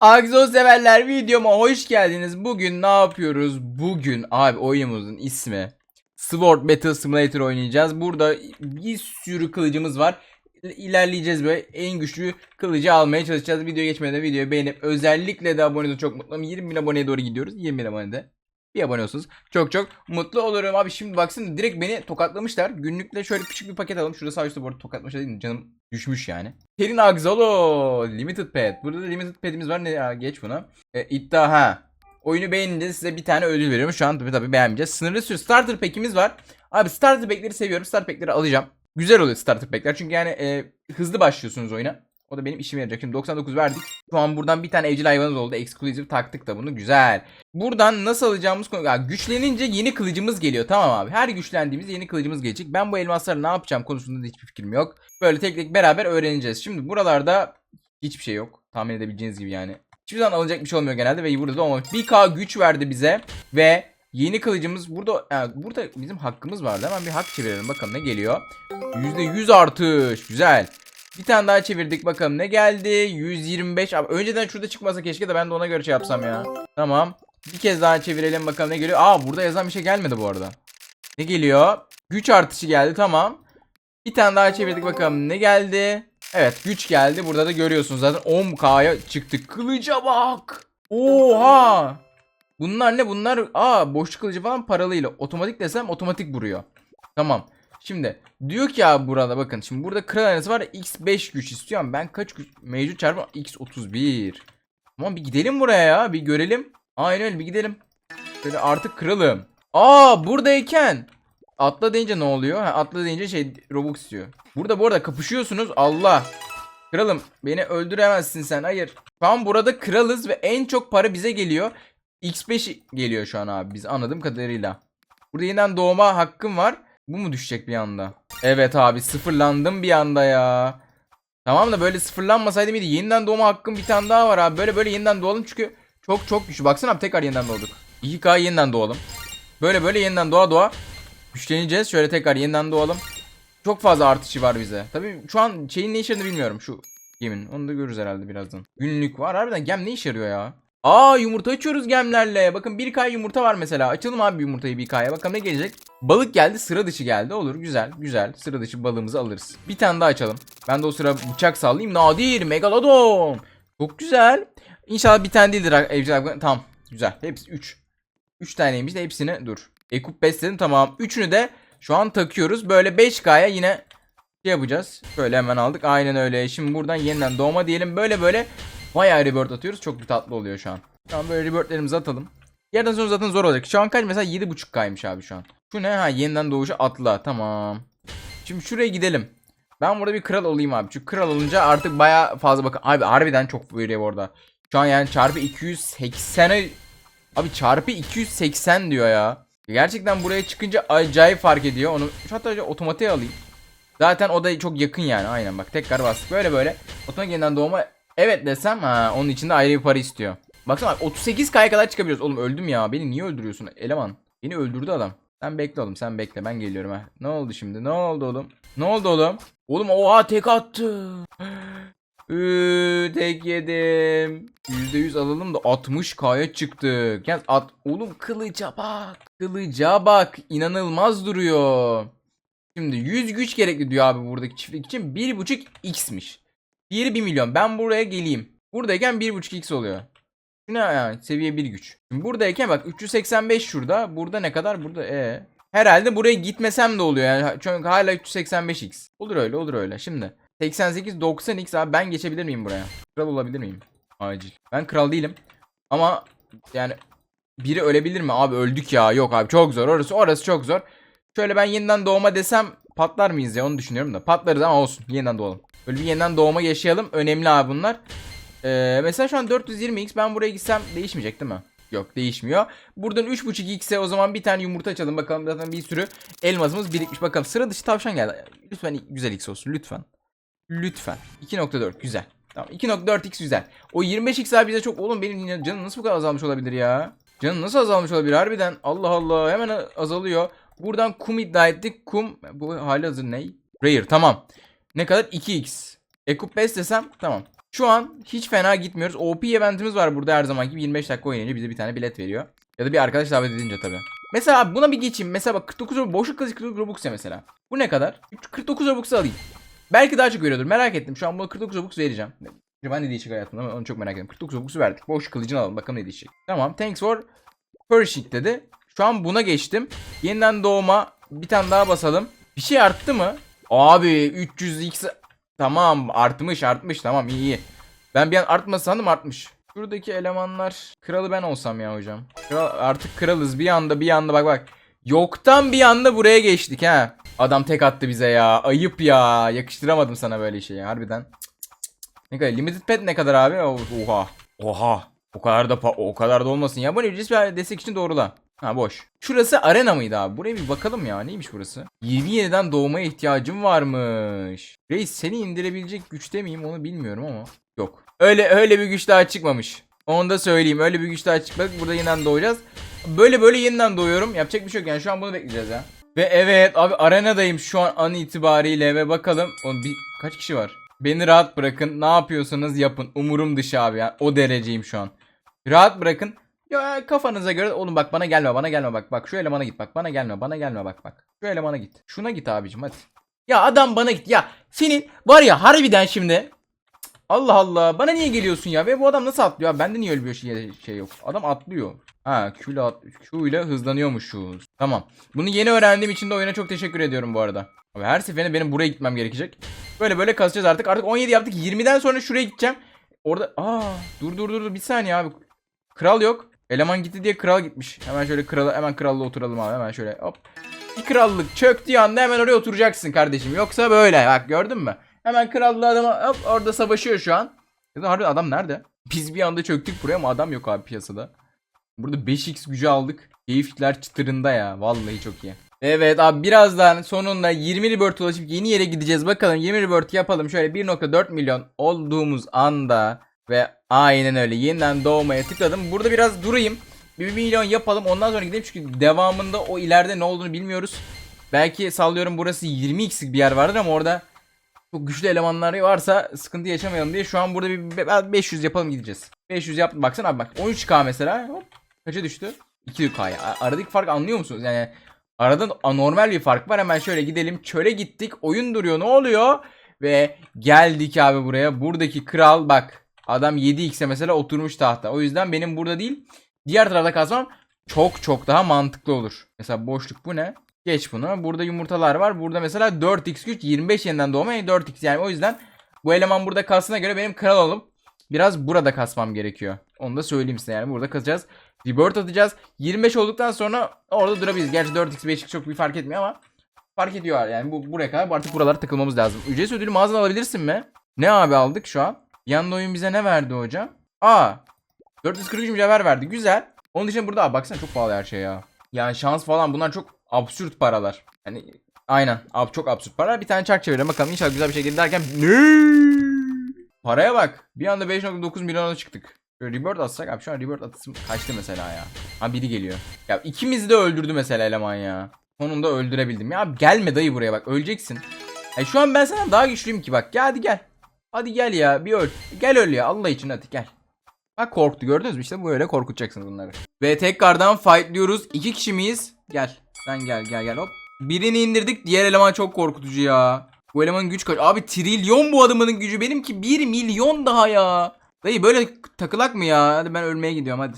Agzo severler videoma hoş geldiniz. Bugün ne yapıyoruz? Bugün abi oyunumuzun ismi Sword Battle Simulator oynayacağız. Burada bir sürü kılıcımız var. İlerleyeceğiz böyle en güçlü kılıcı almaya çalışacağız. Video geçmeden videoyu beğenip özellikle de abone olun çok mutluyum. 20 bin aboneye doğru gidiyoruz. 20 bin abonede bir abone olsunuz. Çok çok mutlu olurum abi. Şimdi baksana direkt beni tokatlamışlar. Günlükle şöyle küçük bir paket alalım. Şurada sağ üstte bu arada tokatlamışlar değil mi? Canım düşmüş yani. Kerin Agzolo Limited Pet. Burada da Limited Pet'imiz var. Ne geç buna. E, iddia ha. Oyunu beğenince size bir tane ödül veriyorum. Şu an tabii tabii beğenmeyeceğiz. Sınırlı sürü starter pack'imiz var. Abi starter pack'leri seviyorum. Starter pack'leri alacağım. Güzel oluyor starter pack'ler. Çünkü yani e, hızlı başlıyorsunuz oyuna. O da benim işime yarayacak. Şimdi 99 verdik. Şu an buradan bir tane evcil hayvanımız oldu. Exclusive taktık da bunu. Güzel. Buradan nasıl alacağımız konu... Ya güçlenince yeni kılıcımız geliyor. Tamam abi. Her güçlendiğimizde yeni kılıcımız gelecek. Ben bu elmasları ne yapacağım konusunda da hiçbir fikrim yok. Böyle tek tek beraber öğreneceğiz. Şimdi buralarda hiçbir şey yok. Tahmin edebileceğiniz gibi yani. Hiçbir zaman alınacak bir şey olmuyor genelde ve burada da olmamış. 1K güç verdi bize ve yeni kılıcımız burada yani burada bizim hakkımız vardı. Hemen bir hak çevirelim bakalım ne geliyor. %100 artış. Güzel. Bir tane daha çevirdik bakalım ne geldi? 125. Abi önceden şurada çıkmasa keşke de ben de ona göre şey yapsam ya. Tamam. Bir kez daha çevirelim bakalım ne geliyor. Aa burada yazan bir şey gelmedi bu arada. Ne geliyor? Güç artışı geldi tamam. Bir tane daha çevirdik bakalım ne geldi? Evet güç geldi. Burada da görüyorsunuz zaten 10k'ya çıktık. Kılıca bak. Oha. Bunlar ne? Bunlar aa boşluk kılıcı falan paralıyla. Otomatik desem otomatik vuruyor. Tamam. Şimdi diyor ki abi burada bakın. Şimdi burada kral aynası var. X5 güç istiyorum. Ben kaç güç? Mevcut çarpı X31. Tamam bir gidelim buraya ya. Bir görelim. Aynen öyle bir gidelim. Şöyle artık kralım. Aa buradayken. Atla deyince ne oluyor? Ha, atla deyince şey Robux istiyor. Burada bu arada kapışıyorsunuz. Allah. Kralım beni öldüremezsin sen. Hayır. An burada kralız ve en çok para bize geliyor. X5 geliyor şu an abi biz anladığım kadarıyla. Burada yeniden doğma hakkım var. Bu mu düşecek bir anda? Evet abi sıfırlandım bir anda ya. Tamam da böyle sıfırlanmasaydım iyiydi. Yeniden doğma hakkım bir tane daha var abi. Böyle böyle yeniden doğalım çünkü çok çok güçlü. Baksana abi tekrar yeniden doğduk. 2K yeniden doğalım. Böyle böyle yeniden doğa doğa güçleneceğiz. Şöyle tekrar yeniden doğalım. Çok fazla artışı var bize. Tabii şu an şeyin ne işe yaradığını bilmiyorum şu gemin. Onu da görürüz herhalde birazdan. Günlük var. Harbiden gem ne işe yarıyor ya? Aa yumurta açıyoruz gemlerle. Bakın 1K yumurta var mesela. Açalım abi yumurtayı 1K'ya. Bakalım ne gelecek. Balık geldi sıra dışı geldi. Olur güzel güzel. Sıra dışı balığımızı alırız. Bir tane daha açalım. Ben de o sıra bıçak sallayayım. Nadir Megalodon. Çok güzel. İnşallah bir tane değildir evcil. Tamam güzel. Hepsi 3. 3 taneymiş de hepsini dur. Ekup besledim tamam. Üçünü de şu an takıyoruz. Böyle 5K'ya yine şey yapacağız. Şöyle hemen aldık. Aynen öyle. Şimdi buradan yeniden doğma diyelim. Böyle böyle bayağı rebirth atıyoruz. Çok bir tatlı oluyor şu an. Şu an böyle rebirthlerimizi atalım. Yerden sonra zaten zor olacak. Şu an kaç mesela 7.5K'ymış abi şu an. Şu ne? Ha yeniden doğuşu atla. Tamam. Şimdi şuraya gidelim. Ben burada bir kral olayım abi. Çünkü kral olunca artık bayağı fazla bakın. Abi harbiden çok veriyor orada. Şu an yani çarpı 280'e Abi çarpı 280 diyor ya. Gerçekten buraya çıkınca acayip fark ediyor. Onu şu hatta otomatiğe alayım. Zaten o da çok yakın yani. Aynen bak tekrar bastık. Böyle böyle. Otomatik yeniden doğma evet desem ha onun için de ayrı bir para istiyor. Baksana bak 38K'ya kadar çıkabiliyoruz. Oğlum öldüm ya. Beni niye öldürüyorsun eleman? Beni öldürdü adam. Sen bekle oğlum sen bekle ben geliyorum ha. Ne oldu şimdi? Ne oldu oğlum? Ne oldu oğlum? Oğlum oha tek attı. Üü, tek yedim. %100 alalım da 60k'ya çıktık. Yalnız at oğlum kılıca bak. Kılıca bak. İnanılmaz duruyor. Şimdi 100 güç gerekli diyor abi buradaki çiftlik için. 1.5 x'miş. Diğeri 1 milyon. Ben buraya geleyim. Buradayken 1.5 x oluyor. Ne yani? Seviye 1 güç. Şimdi buradayken bak 385 şurada. Burada ne kadar? Burada e. Herhalde buraya gitmesem de oluyor yani. Çünkü hala 385x. Olur öyle olur öyle. Şimdi 88 90x abi ben geçebilir miyim buraya? Kral olabilir miyim? Acil. Ben kral değilim. Ama yani biri ölebilir mi? Abi öldük ya. Yok abi çok zor. Orası orası çok zor. Şöyle ben yeniden doğma desem patlar mıyız ya onu düşünüyorum da. Patlarız ama olsun. Yeniden doğalım. Böyle bir yeniden doğma yaşayalım. Önemli abi bunlar. Ee, mesela şu an 420x ben buraya gitsem değişmeyecek değil mi? Yok değişmiyor. Buradan 3.5x'e o zaman bir tane yumurta açalım bakalım. Zaten bir sürü elmasımız birikmiş. Bakalım sıra dışı tavşan geldi. Lütfen güzel x olsun lütfen. Lütfen. 2.4 güzel. Tamam 2.4x güzel. O 25x abi bize çok oğlum benim canım nasıl bu kadar azalmış olabilir ya? Canım nasıl azalmış olabilir harbiden? Allah Allah hemen azalıyor. Buradan kum iddia ettik. Kum bu hali hazır ne? Rare tamam. Ne kadar? 2x. Ekup 5 desem tamam. Şu an hiç fena gitmiyoruz. OP eventimiz var burada her zamanki gibi 25 dakika oynayınca bize bir tane bilet veriyor. Ya da bir arkadaş davet edince tabii. Mesela abi buna bir geçeyim. Mesela bak 49 Robux, boşluk kılıç 49 Robux ya mesela. Bu ne kadar? 49 Robux'u alayım. Belki daha çok veriyordur. Merak ettim. Şu an buna 49 Robux vereceğim. Acaba ne diyecek hayatımda onu çok merak ettim. 49 Robux'u verdik. Boş kılıcını alalım. Bakalım ne diyecek. Tamam. Thanks for Pershing dedi. Şu an buna geçtim. Yeniden doğuma bir tane daha basalım. Bir şey arttı mı? Abi 300x tamam artmış artmış tamam iyi iyi. Ben bir an artma sandım artmış. Şuradaki elemanlar kralı ben olsam ya hocam. Kral, artık kralız bir anda bir anda bak bak. Yoktan bir anda buraya geçtik ha. Adam tek attı bize ya. Ayıp ya. Yakıştıramadım sana böyle şeyi harbiden. Cık. Ne kadar limited pet ne kadar abi? Oha. Oha. O kadar da o kadar da olmasın ya. Bu ne ücretsiz bir destek için doğrula. Ha boş. Şurası arena mıydı abi? Buraya bir bakalım ya. Neymiş burası? 27'den doğmaya ihtiyacım varmış. Reis seni indirebilecek güçte miyim onu bilmiyorum ama. Yok. Öyle öyle bir güç daha çıkmamış. Onu da söyleyeyim. Öyle bir güç daha çıkmadı. Burada yeniden doğacağız. Böyle böyle yeniden doğuyorum. Yapacak bir şey yok yani. Şu an bunu bekleyeceğiz ya. Ve evet abi arenadayım şu an an itibariyle ve bakalım. Oğlum bir kaç kişi var? Beni rahat bırakın. Ne yapıyorsanız yapın. Umurum dışı abi ya. O dereceyim şu an. Rahat bırakın. Ya kafanıza göre oğlum bak bana gelme bana gelme bak bak şu elemana git bak bana gelme bana gelme bak bak. Şu elemana git. Şuna git abicim hadi. Ya adam bana git ya senin var ya harbiden şimdi Allah Allah bana niye geliyorsun ya ve bu adam nasıl atlıyor abi bende niye öyle şey, şey yok adam atlıyor. Ha Q ile, at, Q ile hızlanıyormuşuz. Tamam. Bunu yeni öğrendiğim için de oyuna çok teşekkür ediyorum bu arada. Abi her seferinde benim buraya gitmem gerekecek. Böyle böyle kasacağız artık. Artık 17 yaptık. 20'den sonra şuraya gideceğim. Orada aa dur dur dur dur bir saniye abi. Kral yok. Eleman gitti diye kral gitmiş. Hemen şöyle kralı hemen kralla oturalım abi. Hemen şöyle hop. Bir krallık çöktüğü anda hemen oraya oturacaksın kardeşim. Yoksa böyle bak gördün mü? Hemen krallı adama hop orada savaşıyor şu an. Ya da harbi adam nerede? Biz bir anda çöktük buraya ama adam yok abi piyasada. Burada 5x gücü aldık. Keyifler çıtırında ya. Vallahi çok iyi. Evet abi birazdan sonunda 20 rebirth ulaşıp yeni yere gideceğiz. Bakalım 20 rebirth yapalım. Şöyle 1.4 milyon olduğumuz anda ve aynen öyle yeniden doğmaya tıkladım. Burada biraz durayım. 1 milyon yapalım ondan sonra gidelim çünkü devamında o ileride ne olduğunu bilmiyoruz. Belki sallıyorum burası 20x'lik bir yer vardır ama orada çok güçlü elemanlar varsa sıkıntı yaşamayalım diye şu an burada bir be- 500 yapalım gideceğiz. 500 yaptım baksana abi bak 13k mesela hop kaça düştü? 2K'ya. A- Aradaki fark anlıyor musunuz? Yani arada anormal bir fark var. Hemen şöyle gidelim. Çöle gittik. Oyun duruyor. Ne oluyor? Ve geldik abi buraya. Buradaki kral bak. Adam 7x'e mesela oturmuş tahta. O yüzden benim burada değil. Diğer tarafta kazmam çok çok daha mantıklı olur. Mesela boşluk bu ne? Geç bunu. Burada yumurtalar var. Burada mesela 4x güç 25 yeniden doğma 4x yani o yüzden bu eleman burada kalsına göre benim kral olup biraz burada kasmam gerekiyor. Onu da söyleyeyim size yani burada kasacağız. Rebirth atacağız. 25 olduktan sonra orada durabiliriz. Gerçi 4x 5x çok bir fark etmiyor ama fark ediyor yani bu buraya kadar artık buralara takılmamız lazım. Ücretsiz ödülü mağazadan alabilirsin mi? Ne abi aldık şu an? Yanında oyun bize ne verdi hocam? Aa 443 mücevher verdi. Güzel. Onun dışında burada abi baksana çok pahalı her şey ya. Yani şans falan bunlar çok absürt paralar. Yani aynen ab çok absürt paralar. Bir tane çark çevirelim bakalım inşallah güzel bir şey gelir derken ne? Paraya bak. Bir anda 5.9 milyona çıktık. Şöyle rebirth atsak abi şu an rebirth atısım kaçtı mesela ya. Ha biri geliyor. Ya ikimizi de öldürdü mesela eleman ya. Sonunda öldürebildim. Ya gelme dayı buraya bak öleceksin. Ya şu an ben sana daha güçlüyüm ki bak. Gel hadi gel. Hadi gel ya bir öl. Gel öl ya Allah için hadi gel. Bak korktu gördünüz mü işte böyle korkutacaksınız bunları. Ve tekrardan fightlıyoruz. İki kişi miyiz? Gel. Sen gel gel gel hop. Birini indirdik diğer eleman çok korkutucu ya. Bu elemanın güç kaç? Abi trilyon bu adamın gücü benimki 1 milyon daha ya. Dayı böyle takılak mı ya? Hadi ben ölmeye gidiyorum hadi.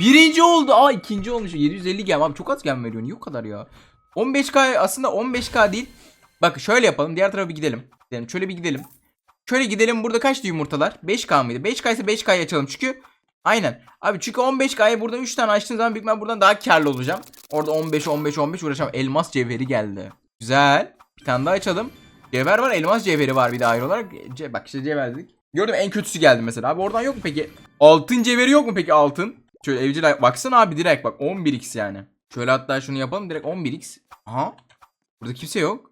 Birinci oldu. Aa ikinci olmuş. 750 gem. Abi çok az gem veriyor. Niye o kadar ya? 15k aslında 15k değil. Bak şöyle yapalım. Diğer tarafa bir gidelim. gidelim. Şöyle bir gidelim. Şöyle gidelim. Burada kaçtı yumurtalar? 5k mıydı? 5k ise 5k'yı açalım çünkü. Aynen. Abi çünkü 15k'ya buradan 3 tane açtığım zaman büyük ihtimalle buradan daha karlı olacağım. Orada 15 15 15 uğraşacağım. Elmas cevheri geldi. Güzel. Bir tane daha açalım. Cevher var, elmas cevheri var bir de ayrı olarak. Ce bak işte cevher dedik. Gördüm en kötüsü geldi mesela. Abi oradan yok mu peki? Altın cevheri yok mu peki altın? Şöyle evcil baksana abi direkt bak 11x yani. Şöyle hatta şunu yapalım direkt 11x. Aha. Burada kimse yok.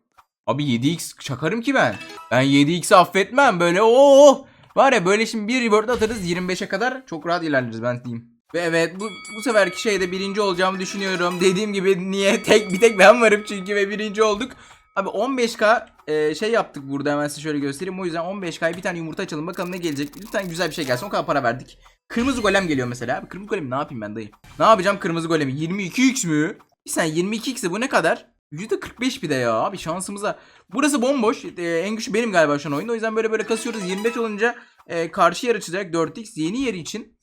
Abi 7x çakarım ki ben. Ben 7x'i affetmem böyle ooo. Var ya böyle şimdi bir reward atarız 25'e kadar çok rahat ilerleriz ben diyeyim. Ve evet bu, bu seferki şeyde birinci olacağımı düşünüyorum. Dediğim gibi niye tek bir tek ben varım çünkü ve birinci olduk. Abi 15k e, şey yaptık burada hemen size şöyle göstereyim. O yüzden 15k bir tane yumurta açalım. Bakalım ne gelecek. Lütfen güzel bir şey gelsin. O kadar para verdik. Kırmızı golem geliyor mesela. Abi, kırmızı golemi ne yapayım ben dayı? Ne yapacağım kırmızı golemi? 22x mü? Bir saniye 22x'e bu ne kadar? %45 bir de ya abi şansımıza. Burası bomboş. E, en güçlü benim galiba şu an oyunda. O yüzden böyle böyle kasıyoruz. 25 olunca e, karşı yer açacak 4x. Yeni yeri için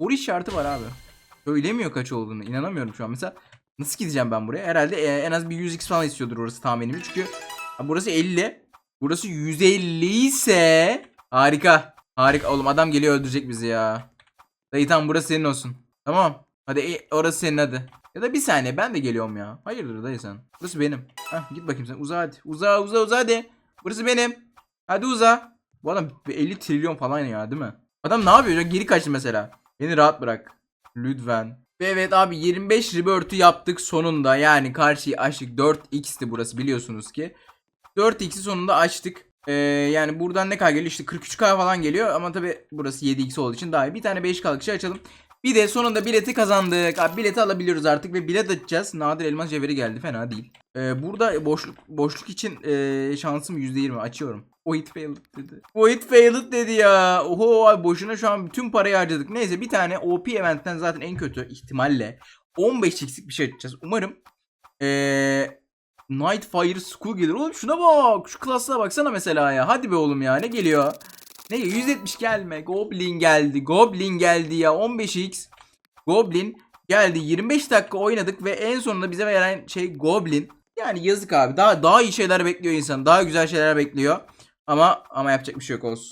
soru işareti var abi. Söylemiyor kaç olduğunu. İnanamıyorum şu an. Mesela nasıl gideceğim ben buraya? Herhalde e, en az bir 100x falan istiyordur orası tahminimce. Çünkü ha, burası 50. Burası 150 ise harika. Harika. Oğlum adam geliyor öldürecek bizi ya. Dayı tamam burası senin olsun. Tamam. Hadi e, orası senin hadi. Ya da bir saniye ben de geliyorum ya. Hayırdır dayı sen? Burası benim. Hah git bakayım sen. Uza hadi. Uza uza uza hadi. Burası benim. Hadi uza. Bu adam 50 trilyon falan ya değil mi? Adam ne yapıyor? Geri kaçtı mesela. Beni rahat bırak. Lütfen. Ve evet abi 25 rebirth'ü yaptık sonunda. Yani karşıyı açtık. 4x'ti burası biliyorsunuz ki. 4x'i sonunda açtık. Ee, yani buradan ne kadar geliyor? İşte 43k falan geliyor. Ama tabi burası 7x olduğu için daha iyi. Bir tane 5k'lık şey açalım. Bir de sonunda bileti kazandık. Abi bileti alabiliyoruz artık ve bilet açacağız. Nadir elmas cevheri geldi. Fena değil. Ee, burada boşluk boşluk için ee, şansım %20 açıyorum. O failed dedi. O failed dedi ya. Oho abi boşuna şu an bütün parayı harcadık. Neyse bir tane OP eventten zaten en kötü ihtimalle 15 x'lik bir şey açacağız. Umarım ee, Nightfire School gelir. Oğlum şuna bak. Şu klasına baksana mesela ya. Hadi be oğlum ya. Ne geliyor? Ne geliyor? 170 gelme. Goblin geldi. Goblin geldi ya. 15x. Goblin geldi. 25 dakika oynadık ve en sonunda bize veren şey Goblin. Yani yazık abi. Daha daha iyi şeyler bekliyor insan. Daha güzel şeyler bekliyor. Ama ama yapacak bir şey yok olsun.